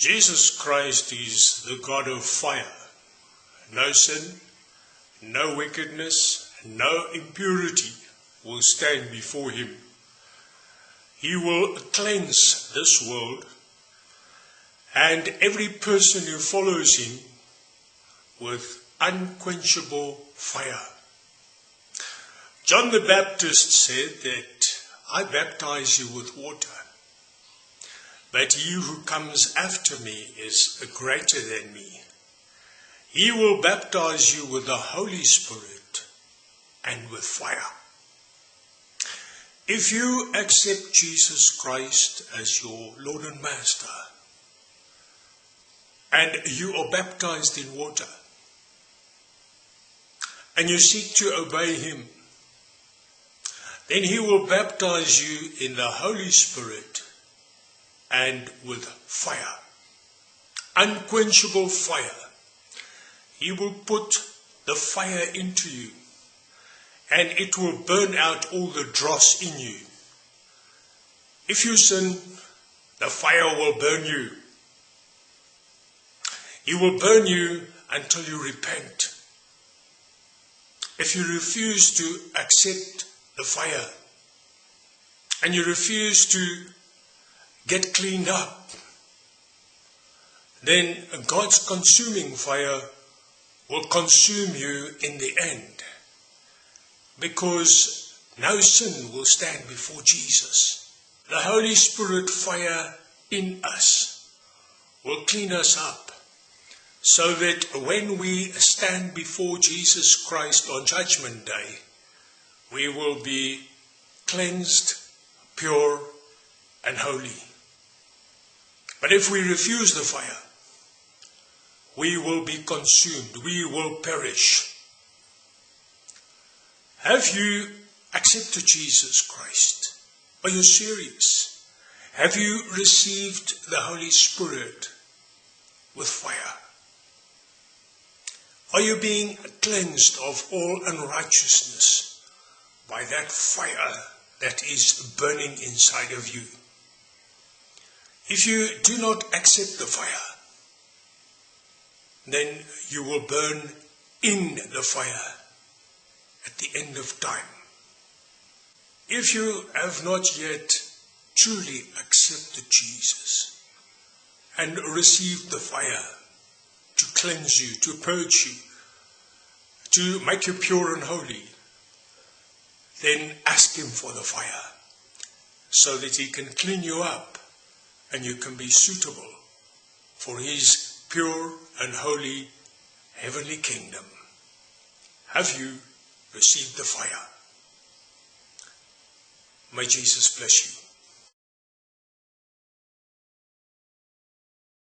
Jesus Christ is the God of fire. No sin, no wickedness, no impurity will stand before him. He will cleanse this world and every person who follows him with unquenchable fire. John the Baptist said that I baptize you with water, but he who comes after me is greater than me. He will baptize you with the Holy Spirit and with fire. If you accept Jesus Christ as your Lord and Master, and you are baptized in water, and you seek to obey Him, then He will baptize you in the Holy Spirit and with fire, unquenchable fire. He will put the fire into you and it will burn out all the dross in you. If you sin, the fire will burn you. He will burn you until you repent. If you refuse to accept the fire and you refuse to get cleaned up, then God's consuming fire will consume you in the end because no sin will stand before Jesus. The Holy Spirit fire in us will clean us up so that when we stand before Jesus Christ on Judgment Day, we will be cleansed, pure, and holy. But if we refuse the fire, we will be consumed, we will perish. Have you accepted Jesus Christ? Are you serious? Have you received the Holy Spirit with fire? Are you being cleansed of all unrighteousness by that fire that is burning inside of you? If you do not accept the fire, then you will burn in the fire at the end of time. If you have not yet truly accepted Jesus and received the fire to cleanse you, to purge you, to make you pure and holy, then ask Him for the fire so that He can clean you up and you can be suitable for His pure and holy heavenly kingdom. Have you received the fire? May Jesus bless you.